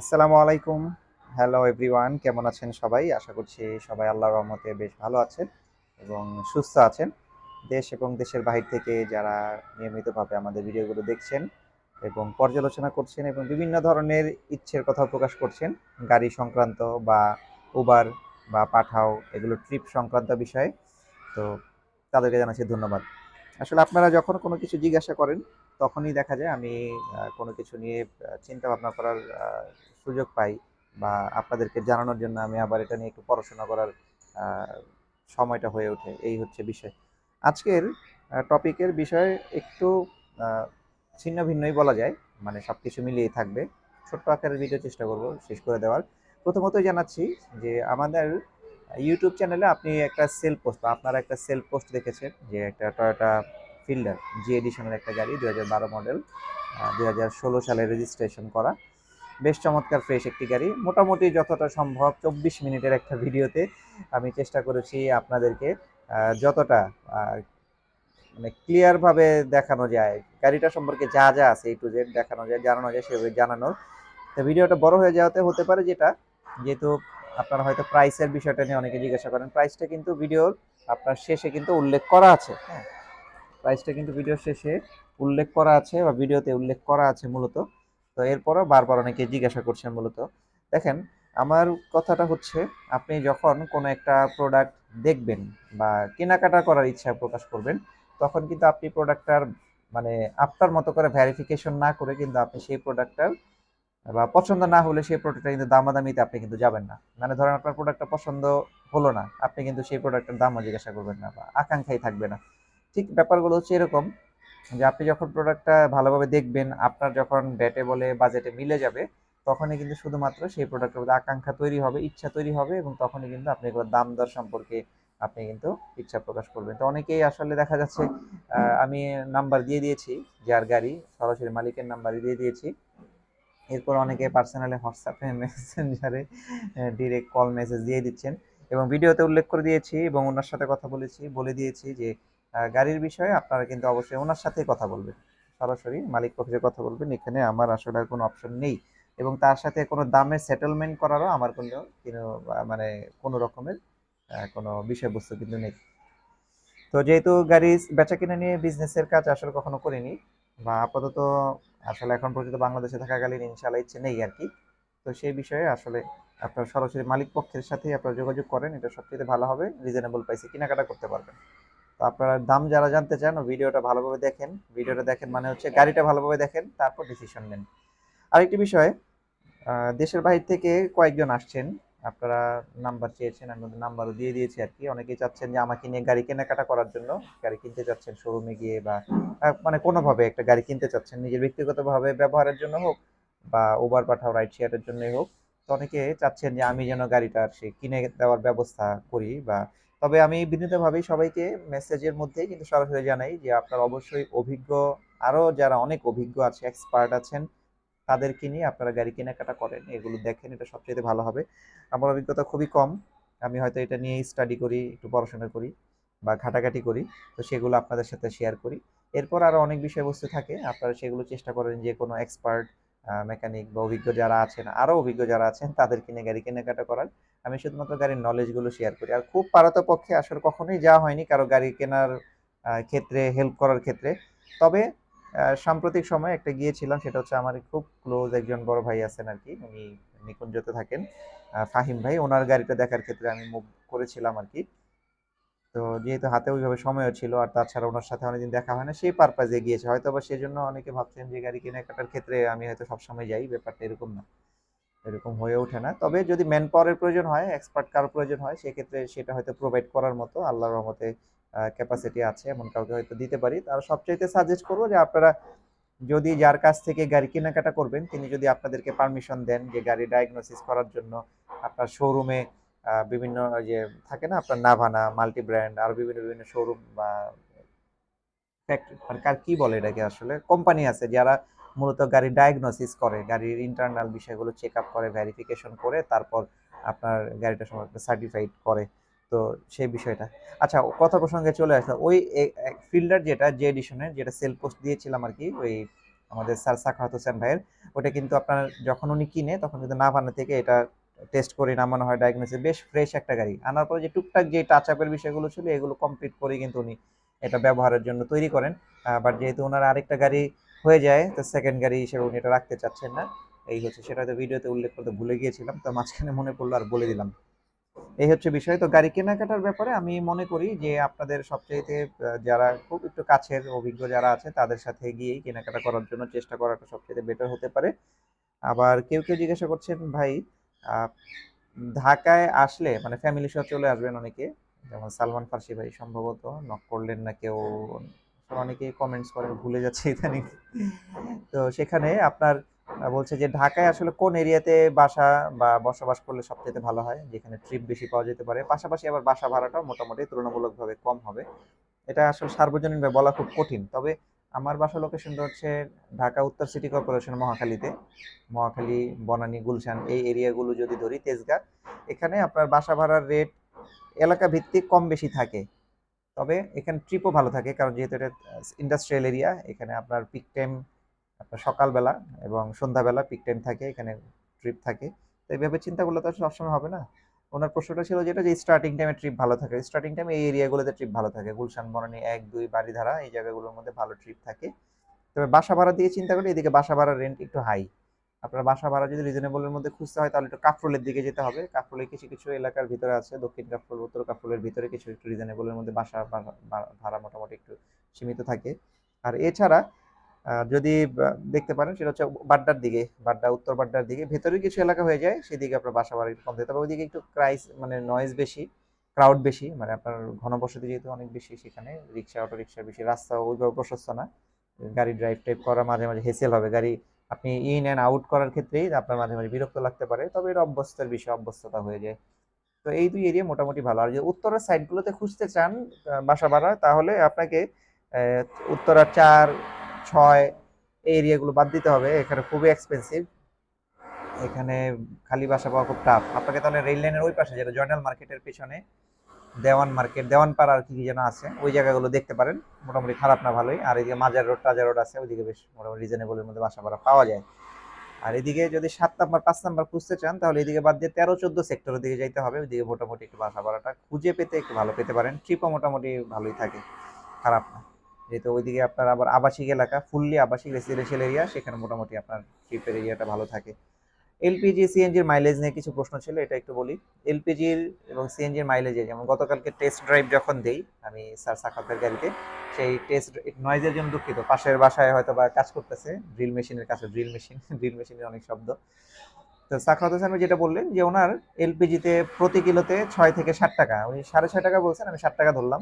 আসসালামু আলাইকুম। Hello everyone কেমন আছেন সবাই? আশা করছি সবাই আল্লাহর রহমতে বেশ ভালো আছেন এবং সুস্থ আছেন। দেশ এবং দেশের বাহির থেকে যারা নিয়মিতভাবে আমাদের ভিডিওগুলো দেখছেন এবং পর্যালোচনা করছেন এবং বিভিন্ন ধরনের ইচ্ছের কথা প্রকাশ করছেন, গাড়ি সংক্রান্ত বা উবার বা পাঠাও এগুলো ট্রিপ সংক্রান্ত বিষয়ে, তো তাদেরকে জানাচ্ছি ধন্যবাদ। আসলে আপনারা যখন কোনো কিছু জিজ্ঞাসা করেন, তখনই দেখা যায় আমি কোনো কিছু নিয়ে চিন্তা ভাবনা করার সুযোগ পাই বা আপনাদেরকে জানানোর জন্য আমি আবার এটা নিয়ে একটু পড়াশোনা করার সময়টা হয়ে ওঠে। এই হচ্ছে বিষয়। আজকের টপিকের বিষয় একটু ছিন্ন ভিন্নই বলা যায় মানে সব কিছু মিলিয়েই থাকবে। ছোট্ট আকারের ভিডিও চেষ্টা করব শেষ করে দেওয়ার। প্রথমতই জানাচ্ছি যে আমাদের ইউটিউব চ্যানেলে আপনি একটা সেল পোস্ট আপনারা একটা সেল পোস্ট দেখেছেন যে একটা টয়োটা ফিল্ডার জি এডিশনের একটা গাড়ি দু হাজার বারো মডেল দু হাজার ষোলো সালে রেজিস্ট্রেশন করা। বেশ চমৎকার ফ্রেশ একটি গাড়ি। মোটামুটি যতটা সম্ভব চব্বিশ মিনিটের একটা ভিডিওতে আমি চেষ্টা করেছি আপনাদেরকে যতটা মানে ক্লিয়ারভাবে দেখানো যায়। গাড়িটা সম্পর্কে যা যা আছে এই টু জেড দেখানো যায়, জানানো যায়, সেভাবে জানানোর। তো ভিডিওটা বড় হয়ে যাওয়াতে হতে পারে যেটা, যেহেতু আপনারা হয়তো প্রাইসের বিষয়টা নিয়ে অনেকে জিজ্ঞাসা করেন। প্রাইসটা কিন্তু ভিডিওর আপনার শেষে কিন্তু উল্লেখ করা আছে হ্যাঁ? প্রাইসটা কিন্তু ভিডিওর শেষে উল্লেখ করা আছে বা ভিডিওতে উল্লেখ করা আছে মূলত। তো এরপরও বারবার অনেকে জিজ্ঞাসা করছেন মূলত। দেখেন, আমার কথাটা হচ্ছে, আপনি যখন কোনো একটা প্রোডাক্ট দেখবেন বা কেনাকাটা করার ইচ্ছা প্রকাশ করবেন, তখন কিন্তু আপনি প্রোডাক্টটার মানে আপনার মতো করে ভ্যারিফিকেশন না করে কিন্তু আপনি সেই প্রোডাক্টটার বা পছন্দ না হলে সেই প্রোডাক্টটা কিন্তু দামাদামিতে আপনি কিন্তু যাবেন না। মানে ধরেন আপনার প্রোডাক্টটা পছন্দ হলো না, আপনি কিন্তু সেই প্রোডাক্টের দামও জিজ্ঞাসা করবেন না বা আকাঙ্ক্ষাই থাকবে না। ঠিক ব্যাপারগুলো হচ্ছে এরকম যে আপনি যখন প্রোডাক্টটা ভালোভাবে দেখবেন, আপনার যখন ব্যাটে, বলে, বাজেটে মিলে যাবে, তখনই কিন্তু শুধুমাত্র সেই প্রোডাক্টের মধ্যে আকাঙ্ক্ষা তৈরি হবে, ইচ্ছা তৈরি হবে এবং তখনই কিন্তু আপনি এগুলোর দাম দর সম্পর্কে আপনি কিন্তু ইচ্ছা প্রকাশ করবেন। তো অনেকেই আসলে দেখা যাচ্ছে আমি নাম্বার দিয়ে দিয়েছি, যার গাড়ি সরাসরি মালিকের নাম্বার দিয়ে দিয়েছি। এরপর অনেকে পার্সোনালি হোয়াটসঅ্যাপে মেসেঞ্জারে ডিরেক্ট কল মেসেজ দিয়ে দিচ্ছেন। এবং ভিডিওতে উল্লেখ করে দিয়েছি এবং ওনার সাথে কথা বলেছি, বলে দিয়েছি যে গাড়ির বিষয়ে আপনারা কিন্তু অবশ্যই ওনার সাথেই কথা বলবেন। সরাসরি মালিক পক্ষে কথা বলবেন, এখানে আমার আসলে আর কোনো অপশন নেই। এবং তার সাথে কোনো দামের সেটেলমেন্ট করারও আমার কোনো কোনো মানে কোনো রকমের কোনো বিষয়বস্তু কিন্তু নেই। তো যেহেতু গাড়ি বেচা কিনা নিয়ে বিজনেসের কাজ আসলে কখনো করিনি, বা আপাতত আসলে এখন পর্যন্ত বাংলাদেশে থাকাকালীন ইনশাল্লাহ ইচ্ছে নেই আর কি। তো সেই বিষয়ে আসলে আপনার সরাসরি মালিক পক্ষের সাথেই আপনারা যোগাযোগ করেন, এটা সবচেয়ে ভালো হবে রিজনেবল প্রাইসে কেনাকাটা করতে পারবেন। তো আপনারা দাম যারা জানতে চান ভিডিওটা ভালোভাবে দেখেন, ভিডিওটা দেখেন মানে হচ্ছে গাড়িটা ভালোভাবে দেখেন, তারপর ডিসিশন নেন। আরেকটি বিষয় দেশের বাইরে থেকে কয়েকজন আসছেন আপনারা নাম্বার চেয়েছেন, আমি নাম্বারও দিয়ে দিয়েছি আর কি। অনেকেই চাচ্ছেন যে আমাকে নিয়ে গাড়ি কেনাকাটা করার জন্য। গাড়ি কিনতে চাচ্ছেন শোরুমে গিয়ে বা মানে কোনোভাবে একটা গাড়ি কিনতে চাচ্ছেন, নিজের ব্যক্তিগতভাবে ব্যবহারের জন্য হোক বা উবার পাঠাও রাইড শেয়ারের জন্যই হোক। তো অনেকে চাচ্ছেন যে আমি যেন গাড়িটা সে কিনে দেওয়ার ব্যবস্থা করি বা, তবে আমি বিনীতভাবেই সবাইকে মেসেজের মধ্যেই কিন্তু সরাসরি জানাই যে আপনার অবশ্যই অভিজ্ঞ আরও যারা অনেক অভিজ্ঞ আছে এক্সপার্ট আছেন তাদেরকে নিয়ে আপনারা গাড়ি কেনাকাটা করেন, এগুলো দেখেন, এটা সবচেয়ে ভালো হবে। আমার অভিজ্ঞতা খুবই কম, আমি হয়তো এটা নিয়ে স্টাডি করি, একটু পড়াশোনা করি বা ঘাটাঘাটি করি, তো সেগুলো আপনাদের সাথে শেয়ার করি। এরপর আরও অনেক বিষয়বস্তু থাকে, আপনারা সেগুলো চেষ্টা করেন যে কোনো এক্সপার্ট মেকানিক বা অভিজ্ঞ যারা আছেন আরও অভিজ্ঞ যারা আছেন তাদের কিনে গাড়ি কেনাকাটা করার। আমি শুধুমাত্র গাড়ির নলেজগুলো শেয়ার করি। আর খুব পারতপক্ষে আসলে কখনোই যাওয়া হয়নি কারও গাড়ি কেনার ক্ষেত্রে হেল্প করার ক্ষেত্রে। তবে সাম্প্রতিক সময় একটা গিয়েছিলাম, সেটা হচ্ছে আমার খুব ক্লোজ একজন বড় ভাই আছেন আর কি উনি নিকুঞ্জতে থাকেন ফাহিম ভাই। ওনার গাড়িটা দেখার ক্ষেত্রে আমি মুভ করেছিলাম আর কি তো যেহেতু হাতে ওইভাবে সময়ও ছিল, আর তাছাড়া ওনার সাথে অনেকদিন দেখা হয় না, সেই পারপাজে গিয়েছে। হয়তো বা সেই জন্য অনেকে ভাবছেন যে গাড়ি কেনাকাটার ক্ষেত্রে আমি হয়তো সবসময় যাই, ব্যাপারটা এরকম না। এরকম হয়ে ওঠে না। তবে যদি ম্যান পাওয়ারের প্রয়োজন হয় এক্সপার্ট কারও প্রয়োজন হয়, সেক্ষেত্রে সেটা হয়তো প্রোভাইড করার মতো আল্লাহর রহমতে ক্যাপাসিটি আছে, এমন কাউকে হয়তো দিতে পারি। তার সবচাইতে সাজেস্ট করব যে আপনারা যদি যার কাছ থেকে গাড়ি কেনাকাটা করবেন, তিনি যদি আপনাদেরকে পারমিশন দেন যে গাড়ি ডায়াগনোসিস করার জন্য আপনার শোরুমে বিভিন্ন যে থাকে না, আপনার নাভানা মাল্টি ব্র্যান্ড আর বিভিন্ন বিভিন্ন শোরুম বা ফ্যাক্টরি কার কি বলে এটাকে আসলে? কোম্পানি আছে যারা মূলত গাড়ি ডায়াগনোসিস করে, গাড়ির ইন্টারনাল বিষয়গুলো চেক আপ করে ভেরিফিকেশন করে, তারপর আপনার গাড়িটা সম্পর্কে সার্টিফাইড করে। তো সেই বিষয়টা। আচ্ছা কথা প্রসঙ্গে চলে আসলো ওই ফিল্ডার যেটা, যে এডিশনের যেটা সেল পোস্ট দিয়েছিলাম আর কি, ওই আমাদের স্যার সাখাওয়াত হোসেন ভাইয়ের, ওটা কিন্তু আপনার যখন উনি কিনে, তখন কিন্তু নাভানা থেকে এটা টেস্ট করে নামানো হয় ডায়াগনোসিস বেশ ফ্রেশ একটা গাড়ি। আনার পরে যে টুকটাক যে টাচ আপের বিষয়গুলো ছিল, এগুলো কমপ্লিট করে কিন্তু উনি এটা ব্যবহারের জন্য তৈরি করেন। বাট যেহেতু ওনার আরেকটা গাড়ি হয়ে যায় তো সেকেন্ড গাড়ি হিসেবে উনি এটা রাখতে চাচ্ছেন না। এই হচ্ছে সেটা হয়তো ভিডিওতে উল্লেখ করতে ভুলে গিয়েছিলাম, তো মাঝখানে মনে পড়ল আর বলে দিলাম। এই হচ্ছে বিষয়, তো গাড়ি কেনাকাটার ব্যাপারে আমি মনে করি যে আপনাদের সবচাইতে যারা খুব একটু কাছের, অভিজ্ঞ যারা আছে, তাদের সাথে গিয়েই কেনাকাটা করার জন্য চেষ্টা করাটা সবচেয়ে বেটার হতে পারে। আবার কেউ কেউ জিজ্ঞাসা করছেন, ভাই ঢাকায় আসলে মানে ফ্যামিলি সহ চলে আসবেন অনেকে, যেমন সালমান ফার্সি ভাই সম্ভবত নক করলেন না কেউ? অনেকে কমেন্টস করে, ভুলে যাচ্ছে ইদানিং। তো সেখানে আপনার বলছে যে ঢাকায় আসলে কোন এরিয়াতে বাসা বা বসবাস করলে সবচেয়ে ভালো হয়? যেখানে ট্রিপ বেশি পাওয়া যেতে পারে। পাশাপাশি আবার বাসা ভাড়াটাও মোটামুটি তুলনামূলকভাবে কম হবে। এটা আসলে সার্বজনীনভাবে বলা খুব কঠিন। তবে আমার বাসা লোকেশনটা হচ্ছে ঢাকা উত্তর সিটি কর্পোরেশন মহাখালীতে। মহাখালী, বনানী, গুলশান এই এরিয়াগুলো যদি ধরি, তেজগাঁ, এখানে আপনার বাসা ভাড়ার রেট এলাকা ভিত্তিক কম বেশি থাকে। তবে এখানে ট্রিপও ভালো থাকে, কারণ যেহেতু এটা ইন্ডাস্ট্রিয়াল এরিয়া এখানে আপনার পিক টাইম আপনার সকালবেলা এবং সন্ধ্যাবেলা পিক টাইম থাকে, এখানে ট্রিপ থাকে। তো এইভাবে চিন্তা করলে তো সবসময় হবে না। ওনার প্রশ্নটা ছিল যেটা, যে স্টার্টিং টাইমে ট্রিপ ভালো থাকে। স্টার্টিং টাইমে এই এরিয়াগুলোতে ট্রিপ ভালো থাকে। গুলশান, বনানী, এক, দুই বাড়িধারা এই জায়গাগুলোর মধ্যে ভালো ট্রিপ থাকে। তবে বাসা ভাড়া দিয়ে চিন্তা করলে এদিকে বাসা ভাড়ার রেন্ট একটু হাই আপনার বাসা ভাড়া যদি রিজনেবলের মধ্যে খুঁজতে হয়, তাহলে একটু কাফরুলের দিকে যেতে হবে। কাফরুলের কিছু কিছু এলাকার ভিতরে আছে, দক্ষিণ কাফরুল, উত্তর কাফরুলের ভিতরে কিছু একটু রিজনেবলের মধ্যে বাসা ভাড়া- মোটামুটি একটু সীমিত থাকে। আর এছাড়া যদি দেখতে পারেন, সেটা হচ্ছে বাড্ডার দিকে, বাড্ডা, উত্তর বাড্ডার দিকে ভেতরে কিছু এলাকা হয়ে যায়, সেদিকে আপনার বাসা বাড়ি কম থাকে। তবে ওইদিকে একটু ক্রাইস মানে নয়েজ বেশি ক্রাউড বেশি মানে আপনার ঘনবসতি যেহেতু অনেক বেশি সেখানে, রিক্সা অটো রিক্সা বেশি রাস্তা ওইভাবে প্রশস্ত না। গাড়ি ড্রাইভ টাইপ করা মাঝে মাঝে হেসেল হবে। গাড়ি আপনি ইন অ্যান্ড আউট করার ক্ষেত্রেই আপনার মাঝে মাঝে বিরক্ত লাগতে পারে, তবে এটা অভ্যস্তের বিষয়, অভ্যস্ততা হয়ে যায়। তো এই দুই এরিয়া মোটামুটি ভালো। আর যদি উত্তরের সাইডগুলোতে খুঁজতে চান বাসা ভাড়া, তাহলে আপনাকে উত্তরা চার, ছয় এই এরিয়াগুলো বাদ দিতে হবে। এখানে খুবই এক্সপেন্সিভ এখানে খালি বাসা পাওয়া খুব টাফ আপনাকে তাহলে রেল লাইনের ওই পাশে, যেটা জয়নাল মার্কেটের পিছনে দেওয়ান মার্কেট, দেওয়ানপাড়া আর কি কি যেন আছে, ওই জায়গাগুলো দেখতে পারেন। মোটামুটি খারাপ না ভালোই। আর এদিকে মাজার রোড, টাজার রোড আছে, ওইদিকে বেশ মোটামুটি রিজনেবলের মধ্যে বাসা ভাড়া পাওয়া যায়। আর এদিকে যদি সাত নাম্বার, পাঁচ নাম্বার খুঁজতে চান, তাহলে এদিকে বাদ দিয়ে তেরো, চোদ্দ সেক্টরের দিকে যাইতে হবে। ওইদিকে মোটামুটি একটু বাসা ভাড়াটা খুঁজে পেতে একটু ভালো পেতে পারেন। ট্রিপও মোটামুটি ভালোই থাকে, খারাপ না। যেহেতু ওইদিকে আপনার আবার আবাসিক এলাকা ফুললি আবাসিক রেসিডেন্সিয়াল এরিয়া সেখানে মোটামুটি আপনার ট্রিপের এরিয়াটা ভালো থাকে। এলপিজি সিএনজির মাইলেজ নিয়ে কিছু প্রশ্ন ছিল, এটা একটু বলি। এলপিজির এবং সিএনজির মাইলেজে যেমন গতকালকে টেস্ট ড্রাইভ যখন দেই, আমি স্যার সাক্ষাতের গাড়িতে সেই টেস্ট নয়েজের জন্য দুঃখিত। পাশের বাসায় হয়তো বা কাজ করতেছে ড্রিল মেশিনের কাছে ড্রিল মেশিন ড্রিল মেশিনের অনেক শব্দ। তো সাক্ষাত হোসেন যেটা বললেন, যে ওনার এলপিজিতে প্রতি কিলোতে ছয় থেকে ষাট টাকা, উনি সাড়ে ছয় টাকা বলছেন, আমি ষাট টাকা ধরলাম।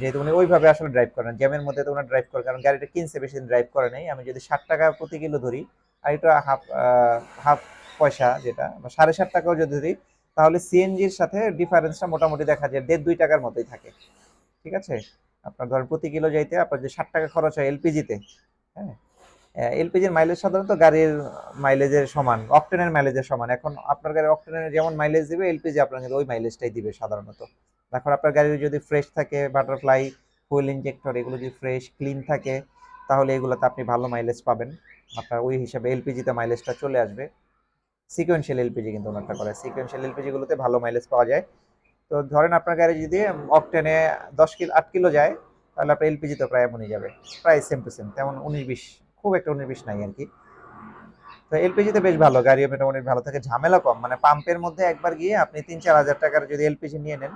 যেহেতু উনি ওইভাবে আসলে ড্রাইভ করেন জ্যামের মধ্যে তো ওনার ড্রাইভ করে কারণ গাড়িটা কিনছে, বেশি দিন ড্রাইভ করে নাই। আমি যদি ষাট টাকা প্রতি কিলো ধরি আর এটা হাফ হাফ পয়সা যেটা সাড়ে সাত টাকাও যদি দিই, তাহলে সিএনজির সাথে ডিফারেন্সটা মোটামুটি দেখা যায়, দেড় দুই টাকার মতোই থাকে। ঠিক আছে? আপনার ধরেন প্রতি কিলো যাইতে আপনার যে ষাট টাকা খরচ হয় এলপিজিতে হ্যাঁ? এলপিজির মাইলেজ সাধারণত গাড়ির মাইলেজের সমান অকটেনের মাইলেজের সমান। এখন আপনার গাড়ির অকটেনের যেমন মাইলেজ দিবে এলপিজি আপনার কিন্তু ওই মাইলেজটাই দিবে সাধারণত। এখন আপনার গাড়ির যদি ফ্রেশ থাকে বাটারফ্লাই ফুয়েল ইনজেক্টর এগুলো যদি ফ্রেশ ক্লিন থাকে, তাহলে এগুলোতে আপনি ভালো মাইলেজ পাবেন। আপনার ওই হিসাবে এলপিজিতে মাইলেজটা চলে আসবে। সিকোয়েন্সিয়াল এলপিজি কিন্তু ওনারটা করে। সিকোয়েন্সিয়াল এলপিজিগুলোতে ভালো মাইলেজ পাওয়া যায়। তো ধরেন আপনার গাড়ি যদি অকটেনে দশ কিলো, আট কিলো যায়, তাহলে আপনার এলপিজি তো প্রায় এমনই যাবে। প্রায় সেম টু সেম তেমন উনিশ বিশ, খুব একটা উনিশ বিশ নাই আর কি তো এলপিজিতে বেশ ভালো, গাড়িও মোটামুটি ভালো থাকে, ঝামেলা কম। মানে পাম্পের মধ্যে একবার গিয়ে আপনি তিন চার হাজার টাকার যদি এলপিজি নিয়ে নেন,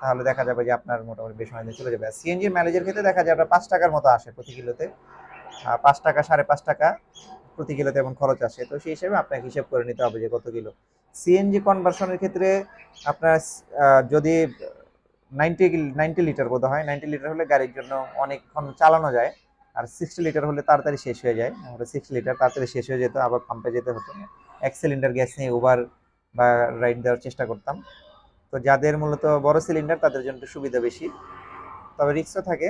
তাহলে দেখা যাবে যে আপনার মোটামুটি বেশ অনেক চলে যাবে। সিএনজি ম্যানেজের ক্ষেত্রে দেখা যায় আপনার পাঁচ টাকার মতো আসে প্রতি কিলোতে। পাঁচ টাকা, সাড়ে পাঁচ টাকা প্রতি কিলোতে এমন খরচ আসে তো সেই হিসেবে আপনাকে হিসেব করে নিতে হবে যে কত কিলো। সিএনজি কনভার্সনের ক্ষেত্রে আপনার যদি নাইনটি নাইনটি লিটার বোধ হয় নাইনটি লিটার হলে গাড়ির জন্য অনেকক্ষণ চালানো যায়। আর সিক্সটি লিটার হলে তাড়াতাড়ি শেষ হয়ে যায়। আমরা সিক্স লিটার তাড়াতাড়ি শেষ হয়ে যেত, আবার পাম্পে যেতে হতো। এক সিলিন্ডার গ্যাস নিয়ে ওভার বা রাইড দেওয়ার চেষ্টা করতাম। তো যাদের মূলত বড় সিলিন্ডার তাদের জন্য সুবিধা বেশি। তবে রিক্সও থাকে।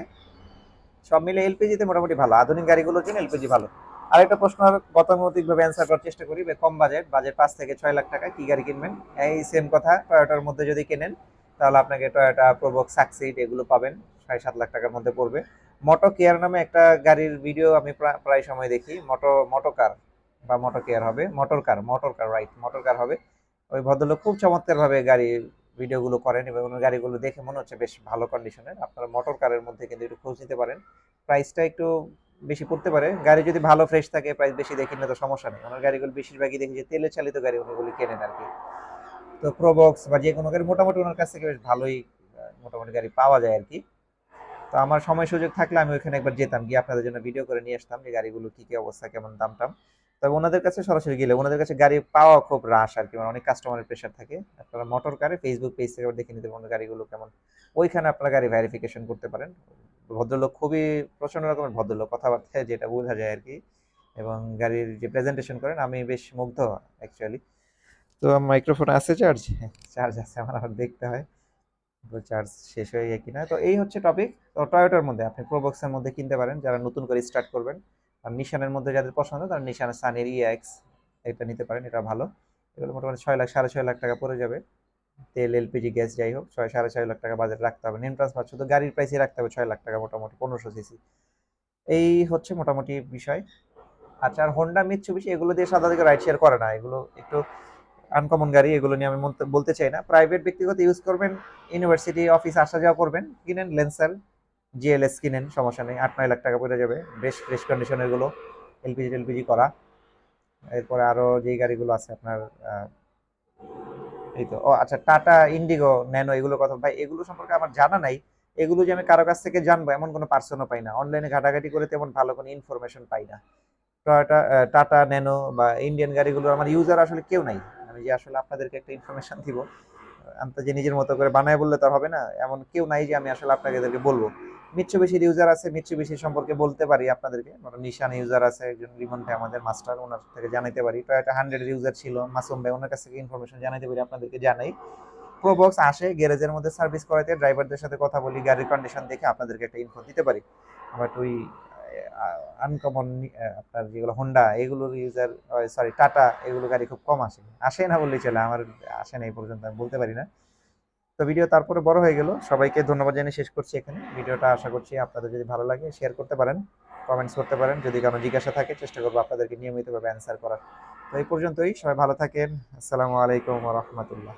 সব মিলে এলপিজিতে মোটামুটি ভালো। আধুনিক গাড়িগুলোর জন্য এলপিজি ভালো। আরেকটা প্রশ্ন হবে, গতানুগতিকভাবে অ্যান্সার করার চেষ্টা করি কম বাজেট বাজেট পাঁচ থেকে ছয় লাখ টাকা কি গাড়ি কিনবেন? এই সেম কথা টয়োটার মধ্যে যদি কেনেন, তাহলে আপনাকে টয়োটা প্রবক সাকসিড এগুলো পাবেন। ছয় সাত লাখ টাকার মধ্যে পড়বে। মোটো কেয়ার নামে একটা গাড়ির ভিডিও আমি প্রা- প্রায় সময় দেখি। মোটো মোটো কার বা মোটো কেয়ার হবে। Motor car motor car right motor car হবে। ওই ভদ্রলোক খুব চমৎকারভাবে গাড়ি ভিডিওগুলো করেন এবং ওনার গাড়িগুলো দেখে মনে হচ্ছে বেশ ভালো কন্ডিশনের আপনারা মোটর কারের মধ্যে কিন্তু একটু খোঁজ নিতে পারেন। প্রাইসটা একটু বেশি পড়তে পারে। গাড়ি যদি ভালো ফ্রেশ থাকে প্রাইস বেশি দেখি না তো সমস্যা নেই। ওনার গাড়িগুলো বেশিরভাগই দেখি যে তেলে চালিত গাড়ি ওনাগুলি কেনেন আর কি। তো প্রোবক্স বা যে কোনো গাড়ি মোটামুটি ওনার কাছ থেকে বেশ ভালোই মোটামুটি গাড়ি পাওয়া যায় আর কি। তো আমার সময় সুযোগ থাকলে আমি ওইখানে একবার যেতাম। গিয়ে আপনাদের জন্য ভিডিও করে নিয়ে আসতাম যে গাড়িগুলো কী কী অবস্থা, কেমন দাম টাম তবে ওনাদের কাছে সরাসরি গেলে, ওনাদের কাছে গাড়ি পাওয়া খুব রাশ আর কি মানে অনেক কাস্টমারের প্রেশার থাকে। আপনারা মোটর কারে ফেসবুক পেজ থেকে দেখে নিতে পারেন গাড়িগুলো কেমন। ওইখানে আপনারা গাড়ি ভেরিফিকেশন করতে পারেন। ভদ্রলোক খুবই প্রচণ্ড রকমের ভদ্রলোক কথাবার্তায় যেটা বোঝা যায় আর কি এবং গাড়ির যে প্রেজেন্টেশন করেন, আমি বেশ মুগ্ধ অ্যাকচুয়ালি তো মাইক্রোফোন আছে চার্জ চার্জ আছে, আমার আবার দেখতে হয়। তো চার্জ শেষ হয়ে যায় কিনা। তো এই হচ্ছে টপিক তো টয়োটার মধ্যে আপনি প্রোবক্সের মধ্যে কিনতে পারেন। যারা নতুন করে স্টার্ট করবেন আর নিশানের মধ্যে যাদের পছন্দ, তারা নিশানের সানের ইএক্স এটা নিতে পারেন, এটা ভালো। এগুলো মোটামুটি ছয় লাখ, সাড়ে ছয় লাখ টাকা পড়ে যাবে। তেল এলপিজি গ্যাস যাই হোক, ছয়, সাড়ে ছয় লাখ টাকা বাজেট রাখতে হবে। নেম ট্রান্সফার শুধু গাড়ির প্রাইসই রাখতে হবে ছয় লাখ টাকা মোটামুটি, পনেরোশো সিসি এই হচ্ছে মোটামুটি বিষয়। আচ্ছা আর হোন্ডা মিৎসুবিশি এগুলো দিয়ে সাধারণত রাইড শেয়ার করে না। এগুলো একটু আনকমন গাড়ি, এগুলো নিয়ে আমি বলতে চাই না। প্রাইভেট ব্যক্তিগত ইউজ করবেন ইউনিভার্সিটি অফিস আসা যাওয়া করবেন, কিনেন, লেন্সার জিএলএস কিনেন, সমস্যা নেই, আট নয় লাখ টাকা পড়ে যাবে। বেশ ফ্রেশ কন্ডিশনেরগুলো এলপিজি টেলপিজি করা। এরপরে আরও যেই গাড়িগুলো আছে আপনার এই তো, ও আচ্ছা টাটা, ইন্ডিগো, ন্যানো এগুলো কথা ভাই, এগুলো সম্পর্কে আমার জানা নাই। এগুলো যে আমি কারও কাছ থেকে জানব, এমন কোনো পার্সনও পাই না। অনলাইনে ঘাটাঘাটি করে তেমন ভালো কোনো ইনফরমেশন পাই না। টয়টা টাটা ন্যানো বা ইন্ডিয়ান গাড়িগুলো আমার ইউজার আসলে কেউ নাই। আমি যে আসলে আপনাদেরকে একটা ইনফরমেশন দিব আমি তো যে নিজের মতো করে বানায় বললে তো হবে না। এমন কেউ নাই যে আমি আসলে আপনাকে এদেরকে বলব। মিৎসুবিশির ইউজার আছে মিৎসুবিশি সম্পর্কে বলতে পারি আপনাদেরকে। নিশান ইউজার আছে, একজন রিমন ভাই আমাদের মাস্টার ওনার থেকে জানাইতে পারি। টয়োটা হান্ড্রেড ইউজার ছিল, মাসুম ভাই, ওনার কাছ থেকে ইনফরমেশন জানাইতে পারি, আপনাদেরকে জানাই। প্রোবক্স আসে গ্যারেজের মধ্যে সার্ভিস করাতে ড্রাইভারদের সাথে কথা বলি, গাড়ির কন্ডিশন দেখে আপনাদেরকে একটা ইনফো দিতে পারি। বাট ওই আনকমন আপনার যেগুলো হোন্ডা এগুলোর ইউজার সরি টাটা এগুলো গাড়ি খুব কম আসে। আসে না বললেই চলে, আমার আসে না এই পর্যন্ত, আমি বলতে পারি না। তো ভিডিও তারপরে বড় হয়ে গেল। সবাইকে ধন্যবাদ জানিয়ে শেষ করছি এখানে। ভিডিওটা আশা করছি আপনাদের যদি ভালো লাগে শেয়ার করতে পারেন কমেন্টস করতে পারেন। যদি কোনো জিজ্ঞাসা থাকে, চেষ্টা করব আপনাদেরকে নিয়মিতভাবে অ্যান্সার করার। তো এই পর্যন্তই। সবাই ভালো থাকেন। আসসালামু আলাইকুম রহমতুল্লাহ।